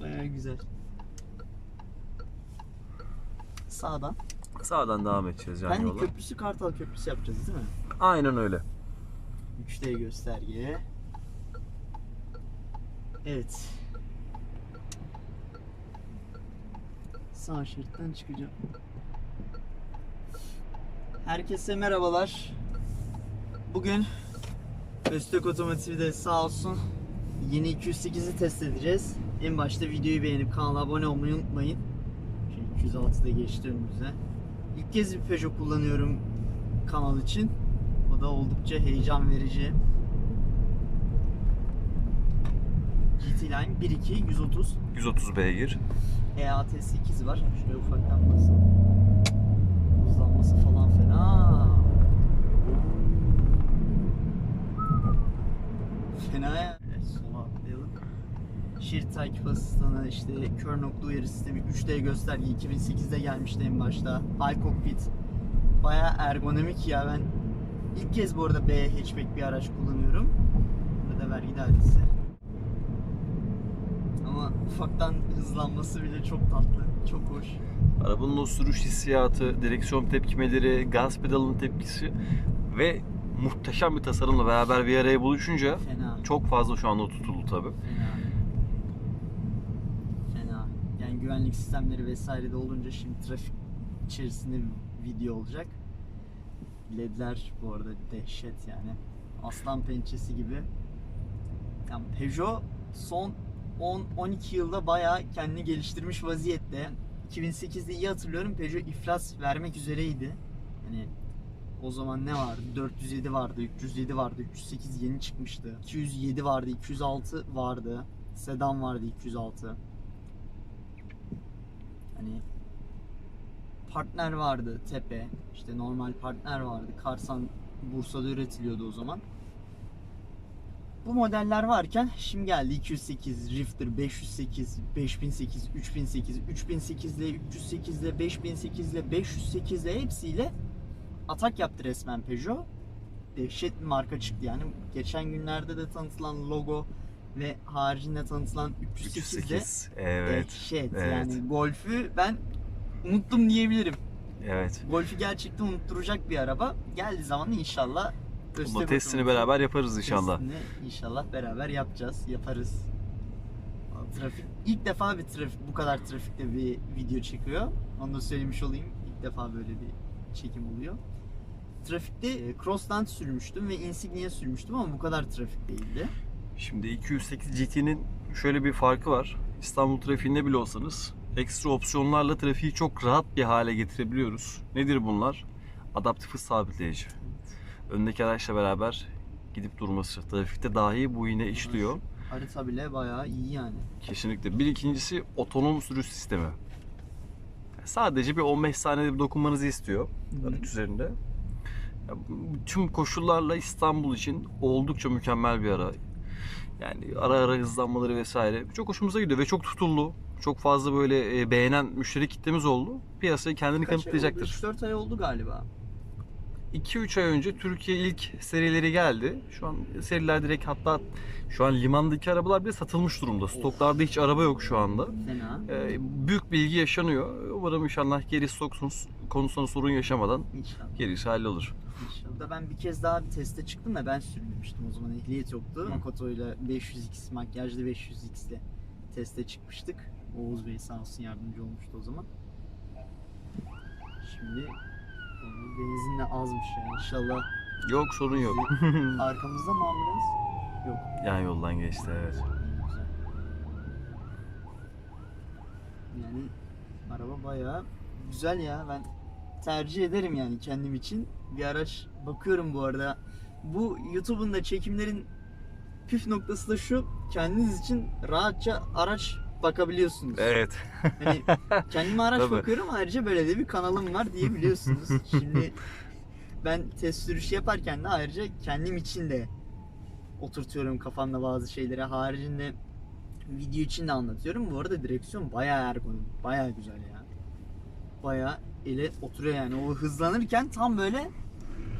Baya güzel. Sağdan. Sağdan devam edeceğiz yan Pendik yola. Köprüsü Kartal Köprüsü yapacağız değil mi? Aynen öyle. 3D gösterge. Evet. Sağ şeritten çıkacağım. Herkese merhabalar. Bugün Öztürk Otomotiv'de sağ olsun yeni 208'i test edeceğiz. En başta videoyu beğenip kanala abone olmayı unutmayın. Şimdi 206'da geçti önümüze. İlk kez bir Peugeot kullanıyorum kanal için. O da oldukça heyecan verici. GT Line 1.2 130 130 beygir. EAT 8 var. Şöyle ufaktan basın. Hızlanması falan fena. Fena ya. Şerit takip asistanı, işte kör nokta uyarı sistemi, 3D gösterge 2008'de gelmişti en başta. High cockpit. Baya ergonomik ya ben ilk kez bu arada B hatchback bir araç kullanıyorum. Burada vergi dairesi. Ama ufaktan hızlanması bile çok tatlı, çok hoş. Arabanın o sürüş hissiyatı, direksiyon tepkimeleri, gaz pedalının tepkisi ve muhteşem bir tasarımla beraber bir araya buluşunca Fena. çok fazla şu anda tutuldu tabi. Fena. Güvenlik sistemleri vesaire de olunca şimdi trafik içerisinde video olacak. LED'ler bu arada dehşet yani. Aslan pençesi gibi. Yani Peugeot son 10-12 yılda bayağı kendini geliştirmiş vaziyette. 2008'de iyi hatırlıyorum Peugeot iflas vermek üzereydi. Hani o zaman ne vardı? 407 vardı, 307 vardı, 308 yeni çıkmıştı. 207 vardı, 206 vardı. Sedan vardı 206. Hani partner vardı Tepe. işte normal partner vardı. Karsan Bursa'da üretiliyordu o zaman. Bu modeller varken şimdi geldi 208, Rifter 508, 5008, 3008, 3008 ile 308 ile 5008 ile 508 ile hepsiyle atak yaptı resmen Peugeot. Dehşet bir marka çıktı yani. Geçen günlerde de tanıtılan logo ve haricinde tanıtılan 308 de 308. Evet. dehşet. evet. Yani Golf'ü ben unuttum diyebilirim. Evet. Golf'ü gerçekten unutturacak bir araba. Geldiği zaman inşallah Ama testini beraber yaparız inşallah. testini inşallah beraber yapacağız, yaparız. Trafik ilk defa bir trafik bu kadar trafikte bir video çekiyor. Onu da söylemiş olayım. İlk defa böyle bir çekim oluyor. Trafikte e, Crossland sürmüştüm ve Insignia sürmüştüm ama bu kadar trafik değildi. Şimdi 208 GT'nin şöyle bir farkı var. İstanbul trafiğinde bile olsanız ekstra opsiyonlarla trafiği çok rahat bir hale getirebiliyoruz. Nedir bunlar? Adaptif hız sabitleyici. Öndeki araçla beraber gidip durması. Trafikte dahi bu yine işliyor. Harita bile bayağı iyi yani. Kesinlikle. Bir ikincisi otonom sürüş sistemi. Sadece bir 15 saniyede bir dokunmanızı istiyor araç üzerinde. Tüm koşullarla İstanbul için oldukça mükemmel bir ara. Yani ara ara hızlanmaları vesaire çok hoşumuza gidiyor ve çok tutuldu. Çok fazla böyle e, beğenen müşteri kitlemiz oldu. Piyasayı kendini Kaç kanıtlayacaktır. 3-4 ay oldu galiba. 2-3 ay önce Türkiye ilk serileri geldi. Şu an seriler direkt hatta şu an limandaki arabalar bile satılmış durumda. Stoklarda hiç araba yok şu anda. Fena. Ee, büyük bilgi yaşanıyor. Umarım inşallah geri stok konusunda sorun yaşamadan İnşallah. gerisi hallolur. İnşallah. Ben bir kez daha bir teste çıktım da ben sürmemiştim. O zaman ehliyet yoktu. Hı. Makoto ile 500x, makyajlı 500x ile teste çıkmıştık. Oğuz Bey sağ olsun yardımcı olmuştu o zaman. Şimdi benzin de azmış yani inşallah. Yok sorun yok. Arkamızda mı ambulans? Yok. Yan yoldan geçti evet. Yani araba bayağı güzel ya. Ben tercih ederim yani kendim için. Bir araç bakıyorum bu arada. Bu YouTube'un da çekimlerin püf noktası da şu. Kendiniz için rahatça araç bakabiliyorsunuz. Evet. Hani kendime araç Tabii. bakıyorum ayrıca böyle de bir kanalım var diyebiliyorsunuz. Şimdi ben test sürüşü yaparken de ayrıca kendim için de oturtuyorum kafamda bazı şeyleri. Haricinde video için de anlatıyorum. Bu arada direksiyon bayağı ergonomik, bayağı güzel ya. Bayağı ele oturuyor yani. O hızlanırken tam böyle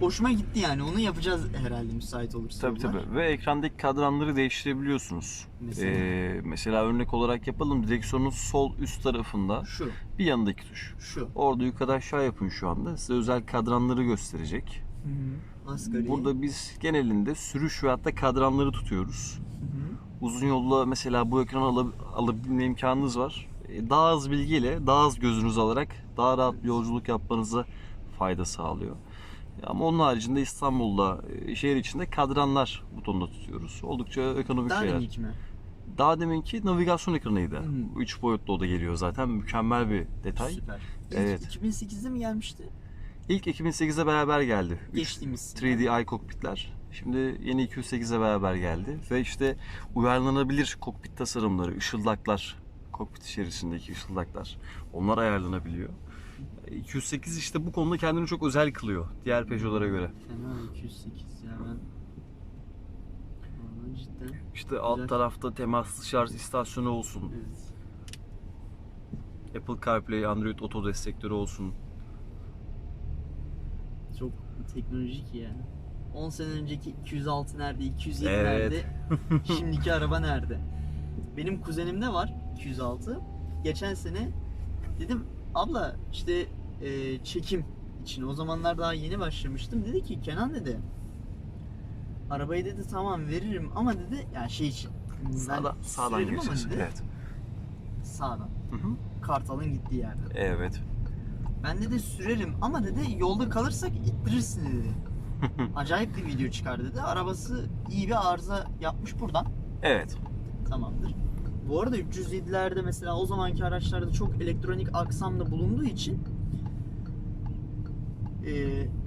hoşuma gitti yani. Onu yapacağız herhalde müsait olursa. Tabii bunlar. tabii. Ve ekrandaki kadranları değiştirebiliyorsunuz. Mesela? Ee, mesela örnek olarak yapalım. Direksiyonun sol üst tarafında Şu, bir yanındaki tuş. şu. Orada yukarı aşağı yapın şu anda. Size özel kadranları gösterecek. Asgari. Burada biz genelinde sürüş ve hatta kadranları tutuyoruz. Hı hı. Uzun yolda mesela bu ekranı alab- alabilme imkanınız var. Daha az bilgiyle, daha az gözünüz alarak daha rahat bir yolculuk yapmanıza fayda sağlıyor. Ama onun haricinde İstanbul'da, e, şehir içinde kadranlar butonunda tutuyoruz. Oldukça ekonomik Daha şeyler. minik mi? Daha deminki navigasyon ekranıydı. Hı. 3 boyutlu o da geliyor zaten. Mükemmel bir detay. Süper. İlk Evet. 2008'de mi gelmişti? İlk 2008'e beraber geldi. Üç Geçtiğimiz. 3D iCockpit'ler. Şimdi yeni 208'e beraber geldi. Ve işte uyarlanabilir kokpit tasarımları, ışıldaklar, kokpit içerisindeki ışıldaklar. Onlar ayarlanabiliyor. 208 işte bu konuda kendini çok özel kılıyor diğer Peugeot'lara göre. Fena 208 ya ben. Vallahi cidden. İşte alt Güzel. tarafta temaslı şarj istasyonu olsun. Evet. Apple CarPlay, Android Auto destekleri olsun. Çok teknolojik yani. 10 sene önceki 206 nerede, 207 Evet. nerede, şimdiki araba nerede? Benim kuzenimde var 206. Geçen sene dedim abla işte e, çekim için o zamanlar daha yeni başlamıştım. Dedi ki Kenan dedi arabayı dedi tamam veririm ama dedi yani şey için ben Sağdan, dedi, Evet. Sağdan. Hı hı. Kartal'ın gittiği yerde. Evet. Ben dedi sürerim ama dedi yolda kalırsak ittirirsin dedi. Acayip bir video çıkar dedi. Arabası iyi bir arıza yapmış buradan. Evet. Tamamdır. Bu arada 307'lerde mesela o zamanki araçlarda çok elektronik aksam da bulunduğu için e,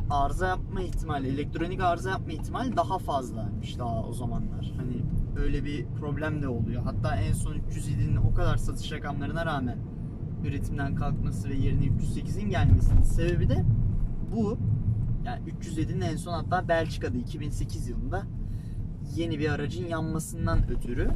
arıza yapma ihtimali, elektronik arıza yapma ihtimali daha fazlaymış daha o zamanlar. Hani öyle bir problem de oluyor. Hatta en son 307'nin o kadar satış rakamlarına rağmen üretimden kalkması ve yerine 308'in gelmesinin sebebi de bu. Yani 307'nin en son hatta Belçika'da 2008 yılında yeni bir aracın yanmasından ötürü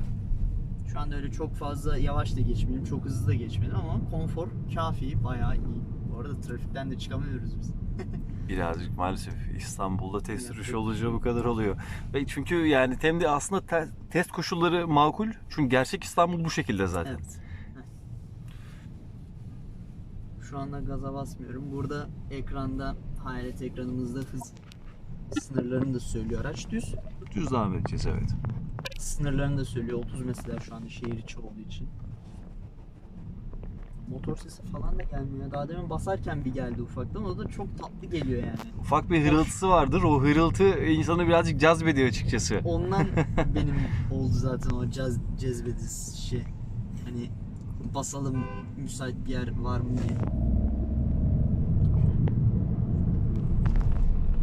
şu anda öyle çok fazla yavaş da geçmedim, çok hızlı da geçmedim ama konfor kafi, bayağı iyi. Bu arada trafikten de çıkamıyoruz biz. Birazcık maalesef İstanbul'da test Yapacak sürüşü olunca bu kadar oluyor. Ve çünkü yani hem de aslında te- test koşulları makul. Çünkü gerçek İstanbul bu şekilde zaten. Evet. Şu anda gaza basmıyorum. Burada ekranda, hayalet ekranımızda hız sınırlarını da söylüyor araç düz. Düz devam edeceğiz evet. Sınırlarını da söylüyor. 30 mesela şu anda şehir içi olduğu için. Motor sesi falan da gelmiyor. Daha demin basarken bir geldi ufaktan. O da çok tatlı geliyor yani. Ufak bir hırıltısı vardır. O hırıltı insanı birazcık cezbediyor açıkçası. Ondan benim oldu zaten o caz, cezbediz şey. Hani basalım müsait bir yer var mı diye.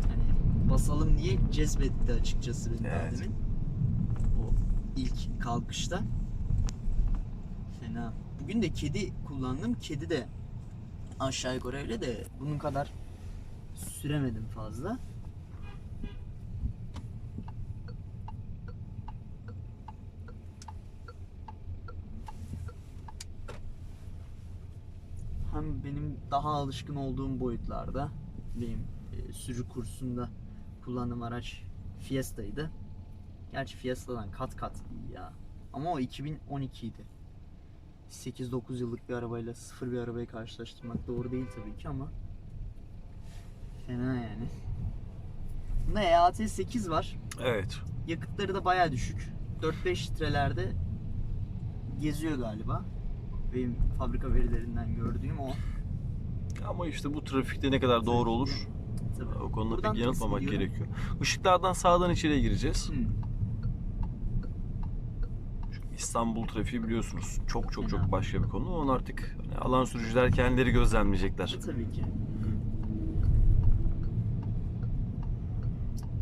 Hani basalım diye cezbetti açıkçası beni daha Evet. demin. İlk kalkışta. Fena. Bugün de kedi kullandım. Kedi de aşağı yukarı öyle de bunun kadar süremedim fazla. hem benim daha alışkın olduğum boyutlarda benim e, sürücü kursunda kullandığım araç Fiesta'ydı. Gerçi Fiesta'dan kat kat iyi ya. Ama o 2012 idi. 8-9 yıllık bir arabayla sıfır bir arabayı karşılaştırmak doğru değil tabii ki ama fena yani. Bunda EAT 8 var. Evet. Yakıtları da baya düşük. 4-5 litrelerde geziyor galiba. Benim fabrika verilerinden gördüğüm o. Ama işte bu trafikte ne kadar doğru olur Tabii. o konuda Buradan pek gidiyorum? gerekiyor. Işıklardan sağdan içeriye gireceğiz. Hmm. İstanbul trafiği biliyorsunuz çok çok çok başka bir konu. Onu artık hani alan sürücüler kendileri gözlemleyecekler. Tabii ki.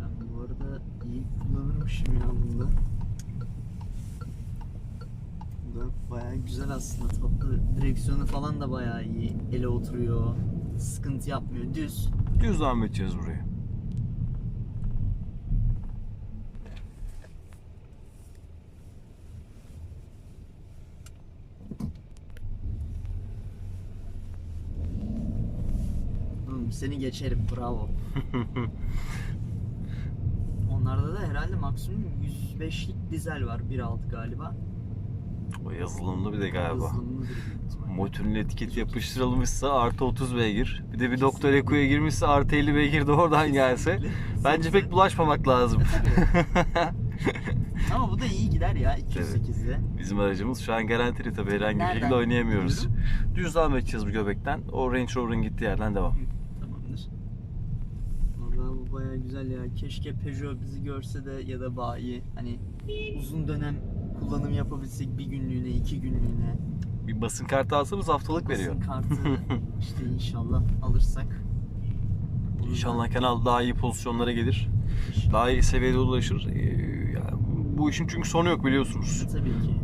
Ben bu arada iyi kullanırmışım ya bunda. Bu da bayağı güzel aslında tatlı. Direksiyonu falan da bayağı iyi. Ele oturuyor. Sıkıntı yapmıyor. Düz. Düz devam edeceğiz buraya. Seni geçerim. Bravo. Onlarda da herhalde maksimum 105'lik dizel var 1.6 galiba. O yazılımlı bir de galiba. Motorun etiketi yapıştırılmışsa artı 30 beygir. Bir de bir Doktor Eko'ya girmişse artı 50 beygir de oradan gelse. Kesinlikle. Bence pek bulaşmamak lazım. Ama bu da iyi gider ya 208'de. Bizim aracımız şu an garantili tabii herhangi bir Nereden şekilde oynayamıyoruz. Düz devam edeceğiz bu göbekten. O Range Rover'ın gittiği yerden devam. Baya güzel ya. Keşke Peugeot bizi görse de ya da bayi hani uzun dönem kullanım yapabilsek bir günlüğüne, iki günlüğüne. Bir basın kartı alsanız haftalık veriyor. Basın kartı işte inşallah alırsak. İnşallah kanal daha iyi pozisyonlara gelir. İnşallah. Daha iyi seviyede ulaşır. Ee, yani bu işin çünkü sonu yok biliyorsunuz. Tabii ki.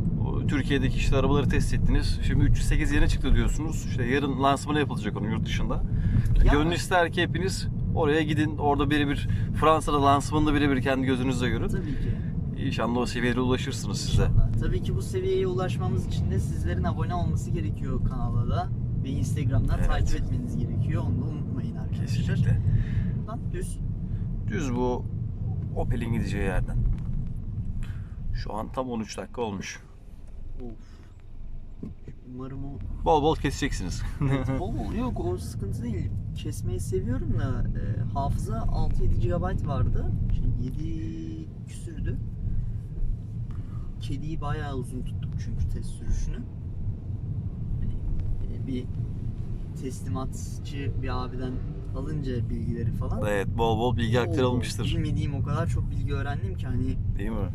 Türkiye'deki işte arabaları test ettiniz. Şimdi 308 yeni çıktı diyorsunuz. İşte yarın lansmanı yapılacak onun yurt dışında. Ya- Gönül ister ki hepiniz oraya gidin. Orada birebir Fransa'da lansmanında birebir kendi gözünüzle görün. Tabii ki. İnşallah o seviyelere ulaşırsınız siz de. İnşallah. Tabii ki bu seviyeye ulaşmamız için de sizlerin abone olması gerekiyor kanala da. Ve Instagram'dan Evet. takip etmeniz gerekiyor. Onu da unutmayın arkadaşlar. Kesinlikle. Lan düz. Düz bu Opel'in gideceği yerden. Şu an tam 13 dakika olmuş. Of. Umarım o Bol bol keseceksiniz. Bol bol yok o sıkıntı değil. Kesmeyi seviyorum da e, hafıza 6-7 GB vardı. Şey, 7 küsürdü. Kediyi bayağı uzun tuttuk çünkü test sürüşünü. Hani, e, bir teslimatçı bir abiden alınca bilgileri falan. evet bol bol bilgi aktarılmıştır. Bilmediğim o kadar çok bilgi öğrendim ki hani Değil mi?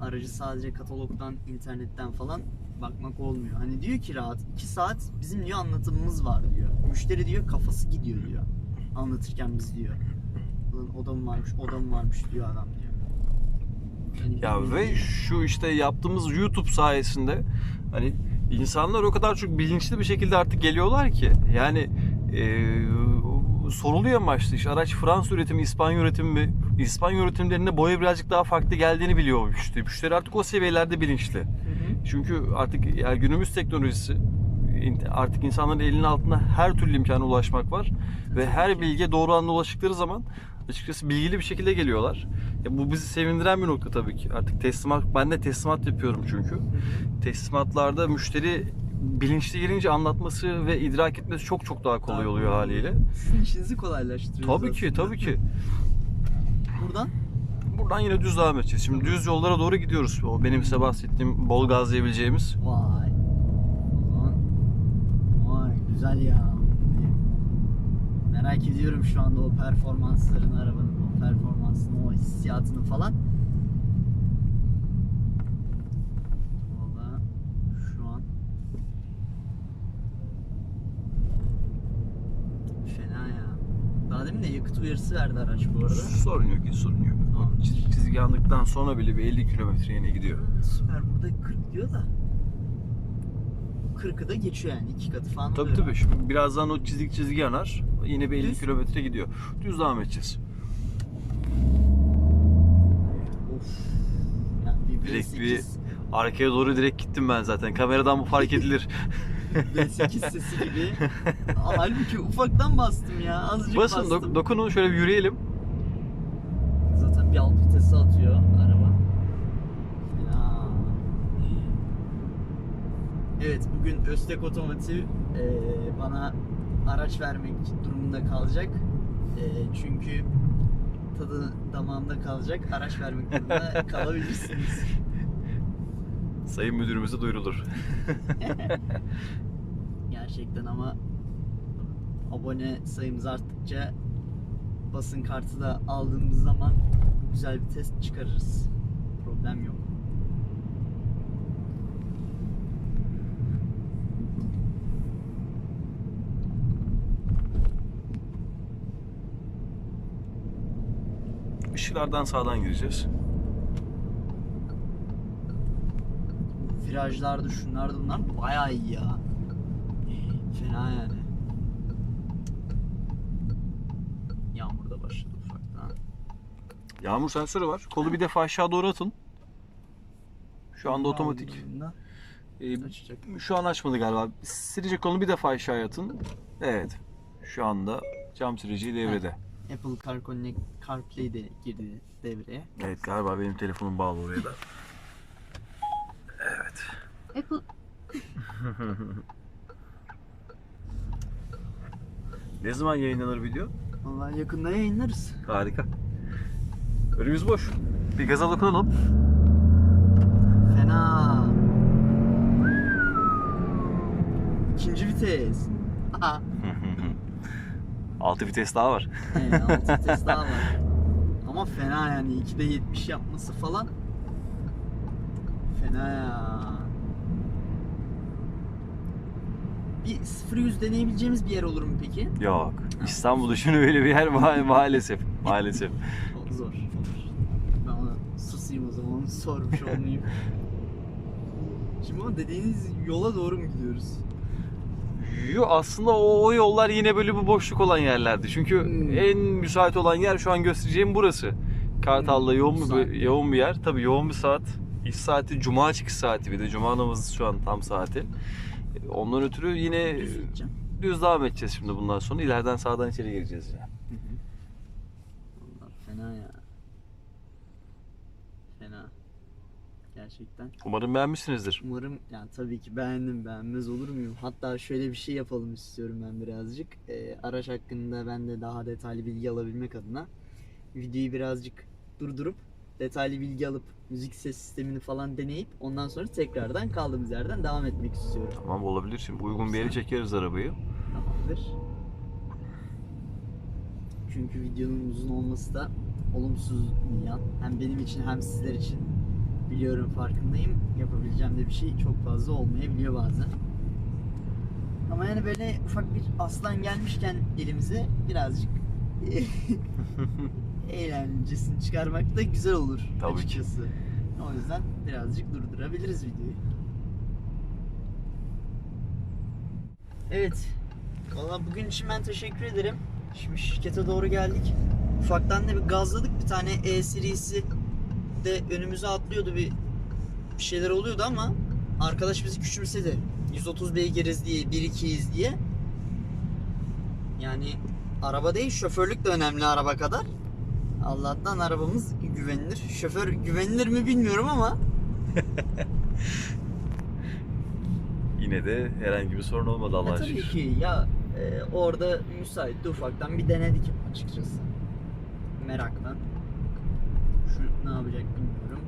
aracı sadece katalogdan, internetten falan bakmak olmuyor. Hani diyor ki rahat 2 saat bizim diyor anlatımımız var diyor. Müşteri diyor kafası gidiyor diyor. Anlatırken biz diyor. Ulan o da mı varmış, o da mı varmış diyor adam diyor. Yani Ya ve şu işte yaptığımız YouTube sayesinde hani insanlar o kadar çok bilinçli bir şekilde artık geliyorlar ki yani eee soruluyor başta işte araç Fransız üretimi, İspanya üretimi mi? İspanya üretimlerinde boya birazcık daha farklı geldiğini biliyor müşteri. Müşteri artık o seviyelerde bilinçli. Çünkü artık yani günümüz teknolojisi artık insanların elinin altında her türlü imkana ulaşmak var ve her bilgiye doğru anda ulaştıkları zaman açıkçası bilgili bir şekilde geliyorlar. Ya bu bizi sevindiren bir nokta tabii ki. Artık teslimat ben de teslimat yapıyorum çünkü. Teslimatlarda müşteri bilinçli gelince anlatması ve idrak etmesi çok çok daha kolay oluyor haliyle. Sizin işinizi kolaylaştırıyor. Tabii ki, tabii ki. Buradan Buradan yine düz devam edeceğiz. Şimdi düz yollara doğru gidiyoruz. O benim size bahsettiğim bol gazlayabileceğimiz. vay. Vay güzel ya. Merak ediyorum şu anda o performansların arabanın o performansını, o hissiyatını falan. Valla şu an fena ya. Daha demin de yakıt uyarısı verdi araç bu arada. Sorun yok, hiç sorun yok. O çiz- çizgi yandıktan sonra bile bir 50 kilometre yine gidiyor. Süper burada 40 diyor da 40'ı da geçiyor yani iki katı falan Tabii oluyor. tabii. Şimdi birazdan o çizik çizgi yanar. Yine bir 50 Düz. kilometre gidiyor. Düz devam edeceğiz. Of. Yani bir Direkt V8, bir arkaya doğru direkt gittim ben zaten. Kameradan bu fark edilir. V8 sesi gibi. Halbuki ufaktan bastım ya. Azıcık Basın bastım. dok- dokunun şöyle bir yürüyelim. Bir alt vitesi atıyor araba. Fena. Evet bugün Öztek Otomotiv eee, bana araç vermek durumunda kalacak. Eee, çünkü tadı damağımda kalacak. Araç vermek durumunda kalabilirsiniz. Sayın müdürümüze duyurulur. Gerçekten ama abone sayımız arttıkça basın kartı da aldığımız zaman güzel bir test çıkarırız. Problem yok. Işıklardan sağdan gireceğiz. Virajlarda şunlar da bunlar bayağı iyi ya. Fena yani. Yağmur da başladı ufaktan. Yağmur sensörü var. Kolu bir defa aşağı doğru atın. Şu anda otomatik. Ee, şu an açmadı galiba. Silecek kolunu bir defa aşağı atın. Evet. Şu anda Cam sileceği devrede. Apple Car Connect CarPlay de girdi devreye. Evet galiba benim telefonum bağlı oraya da. Evet. Apple Ne zaman yayınlanır video? Vallahi yakında yayınlarız. Harika. Önümüz boş. Bir gaza dokunalım. Fena. İkinci vites. Aha. 6 vites daha var. Evet, altı vites daha var. Ama fena yani 2'de 70 yapması falan. Fena ya. Bir 0-100 deneyebileceğimiz bir yer olur mu peki? Yok. İstanbul dışında öyle bir yer ma- maalesef. Maalesef. Zor. O onu sormuş olmayayım. Şimdi ama dediğiniz yola doğru mu gidiyoruz? Yo, aslında o, o yollar yine böyle bir boşluk olan yerlerdi. Çünkü Hmm. en müsait olan yer şu an göstereceğim burası. Kartal'da Hmm, yoğun bir, müsait. yoğun bir yer. Tabii yoğun bir saat. İş saati, cuma çıkış saati bir de. Cuma namazı şu an tam saati. Ondan ötürü yine Düz düz devam edeceğiz şimdi bundan sonra. İleriden sağdan içeri gireceğiz ya. Vallahi fena ya. Fena. Gerçekten. Umarım beğenmişsinizdir. Umarım yani tabii ki beğendim beğenmez olur muyum? Hatta şöyle bir şey yapalım istiyorum ben birazcık. Ee, araç hakkında ben de daha detaylı bilgi alabilmek adına videoyu birazcık durdurup detaylı bilgi alıp müzik ses sistemini falan deneyip ondan sonra tekrardan kaldığımız yerden devam etmek istiyorum. Tamam olabilir. Şimdi uygun bir yere çekeriz arabayı. Tamamdır. Çünkü videonun uzun olması da olumsuz bir yan. Hem benim için hem sizler için biliyorum farkındayım. Yapabileceğim de bir şey çok fazla olmayabiliyor bazen. Ama yani böyle ufak bir aslan gelmişken elimize birazcık eğlencesini çıkarmak da güzel olur Tabii ki. açıkçası. O yüzden birazcık durdurabiliriz videoyu. Evet. Valla bugün için ben teşekkür ederim. Şimdi şirkete doğru geldik. Ufaktan da bir gazladık. Bir tane E serisi de önümüze atlıyordu bir bir şeyler oluyordu ama arkadaş bizi küçümsedi. 130 beygiriz diye, 1-2'yiz diye. Yani araba değil, şoförlük de önemli araba kadar. Allah'tan arabamız güvenilir. Şoför güvenilir mi bilmiyorum ama Yine de herhangi bir sorun olmadı Allah'a E, tabii şükür. ki ya e, orada müsaitti ufaktan bir denedik açıkçası. Merakla. Ne yapacak bilmiyorum.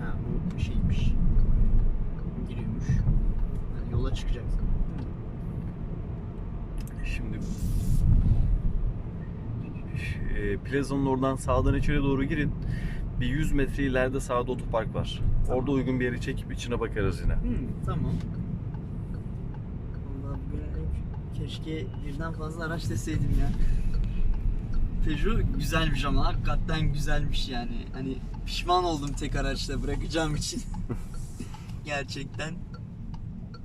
Ha bu şeymiş. Giriyormuş. Yani yola çıkacak. Şimdi e, plazanın oradan sağdan içeri doğru girin. Bir 100 metre ileride sağda otopark var. Orada uygun bir yeri çekip içine bakarız yine. Hmm, tamam. Vallahi keşke birden fazla araç deseydim ya. Peugeot güzelmiş ama hakikaten güzelmiş yani. Hani pişman oldum tek araçla bırakacağım için. Gerçekten.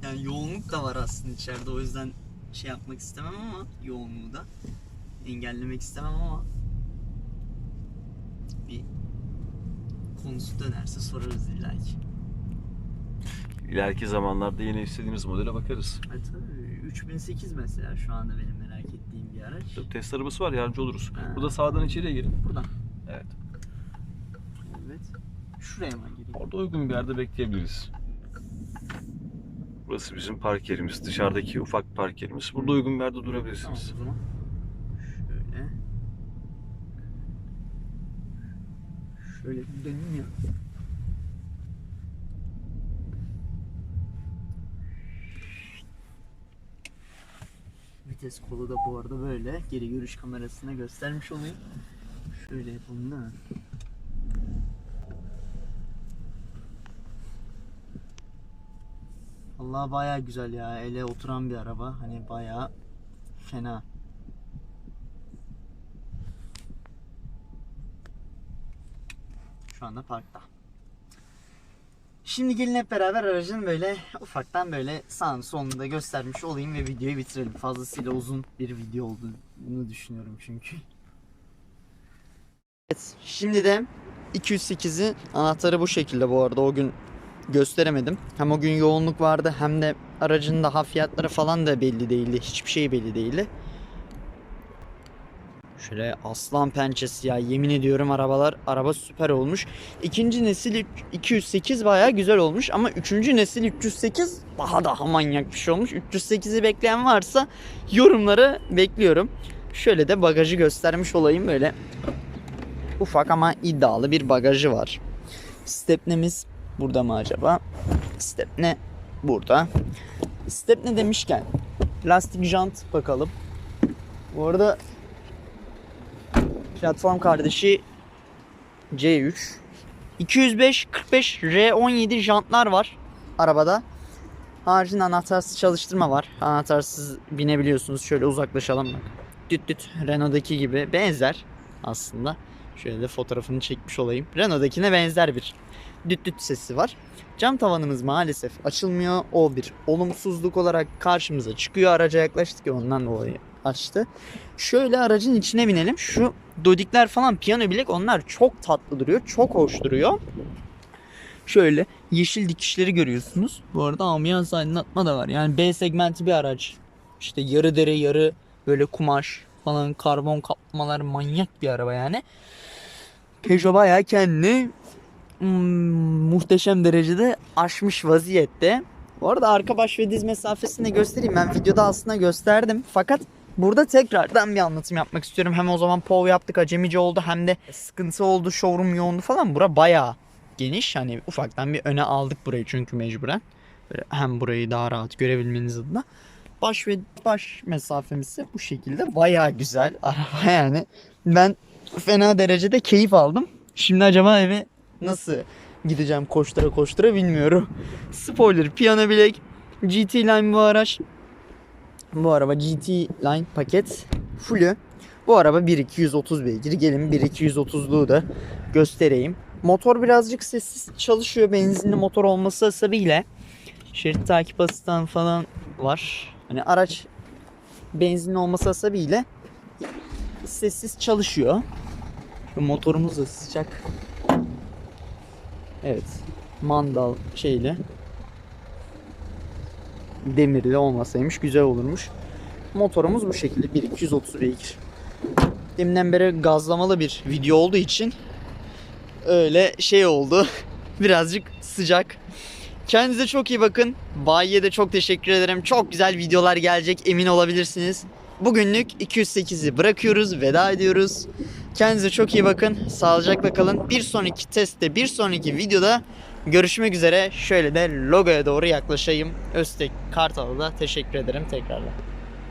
Yani yoğunluk da var aslında içeride o yüzden şey yapmak istemem ama yoğunluğu da engellemek istemem ama bir konusu dönerse sorarız illa ki. İleriki zamanlarda yine istediğimiz modele bakarız. E tabii 3008 mesela şu anda benim merak ettiğim bir araç. Tabii Test arabası var yardımcı oluruz. Ha. Burada sağdan içeriye girin. Buradan. Evet. Evet. Şuraya mı gireyim? Orada uygun bir yerde bekleyebiliriz. Burası bizim park yerimiz. Dışarıdaki ufak park yerimiz. Burada uygun bir yerde Tamam durabilirsiniz. o zaman. Şöyle. Şöyle bir döneyim ya. Vites kolu da bu arada böyle. Geri görüş kamerasına göstermiş olayım. Şöyle yapalım mi? Allah baya güzel ya. Ele oturan bir araba. Hani baya fena. Şu anda parkta. Şimdi gelin hep beraber aracın böyle ufaktan böyle sağını solunu da göstermiş olayım ve videoyu bitirelim. Fazlasıyla uzun bir video olduğunu düşünüyorum çünkü. Evet, şimdi de 208'in anahtarı bu şekilde bu arada. O gün gösteremedim. Hem o gün yoğunluk vardı hem de aracın daha fiyatları falan da belli değildi. Hiçbir şey belli değildi. Şöyle aslan pençesi ya yemin ediyorum arabalar araba süper olmuş. İkinci nesil üç- 208 bayağı güzel olmuş ama üçüncü nesil 308 daha daha manyak bir şey olmuş. 308'i bekleyen varsa yorumları bekliyorum. Şöyle de bagajı göstermiş olayım böyle. Ufak ama iddialı bir bagajı var. Stepnemiz burada mı acaba? Stepne burada. Stepne demişken lastik jant bakalım. Bu arada platform kardeşi C3 205 45 R17 jantlar var arabada. Haricinde anahtarsız çalıştırma var. Anahtarsız binebiliyorsunuz. Şöyle uzaklaşalım bak. Düt düt Renault'daki gibi benzer aslında. Şöyle de fotoğrafını çekmiş olayım. Renault'dakine benzer bir düt düt sesi var. Cam tavanımız maalesef açılmıyor. O bir olumsuzluk olarak karşımıza çıkıyor. Araca yaklaştık ya ondan dolayı açtı. Şöyle aracın içine binelim. Şu dodikler falan piyano bilek onlar çok tatlı duruyor. Çok hoş duruyor. Şöyle yeşil dikişleri görüyorsunuz. Bu arada ambiyans aydınlatma da var. Yani B segmenti bir araç. İşte yarı dere yarı böyle kumaş falan karbon kaplamalar manyak bir araba yani. Peugeot bayağı kendini mm, muhteşem derecede aşmış vaziyette. Bu arada arka baş ve diz mesafesini de göstereyim. Ben videoda aslında gösterdim. Fakat burada tekrardan bir anlatım yapmak istiyorum. Hem o zaman POV yaptık acemici oldu hem de sıkıntı oldu showroom yoğundu falan. Bura bayağı geniş. Hani ufaktan bir öne aldık burayı çünkü mecburen. Böyle hem burayı daha rahat görebilmeniz adına. Baş ve baş mesafemiz ise bu şekilde bayağı güzel araba yani. Ben fena derecede keyif aldım. Şimdi acaba eve nasıl gideceğim koştura koştura bilmiyorum. Spoiler, piyano bilek, GT Line bu araç. Bu araba GT Line paket fullü. Bu araba 1.230 beygir. Gelin 1.230'luğu da göstereyim. Motor birazcık sessiz çalışıyor benzinli motor olması hasebiyle. Şerit takip asistanı falan var. Hani araç benzinli olması hasebiyle sessiz çalışıyor. Şu motorumuz da sıcak. Evet. Mandal şeyle. Demirli olmasaymış güzel olurmuş. Motorumuz bu şekilde 1230 beygir. Deminden beri gazlamalı bir video olduğu için öyle şey oldu. Birazcık sıcak. Kendinize çok iyi bakın. Bayiye de çok teşekkür ederim. Çok güzel videolar gelecek emin olabilirsiniz. Bugünlük 208'i bırakıyoruz, veda ediyoruz. Kendinize çok iyi bakın. Sağlıcakla kalın. Bir sonraki testte, bir sonraki videoda görüşmek üzere. Şöyle de logoya doğru yaklaşayım. Öztek Kartal'a da teşekkür ederim tekrardan.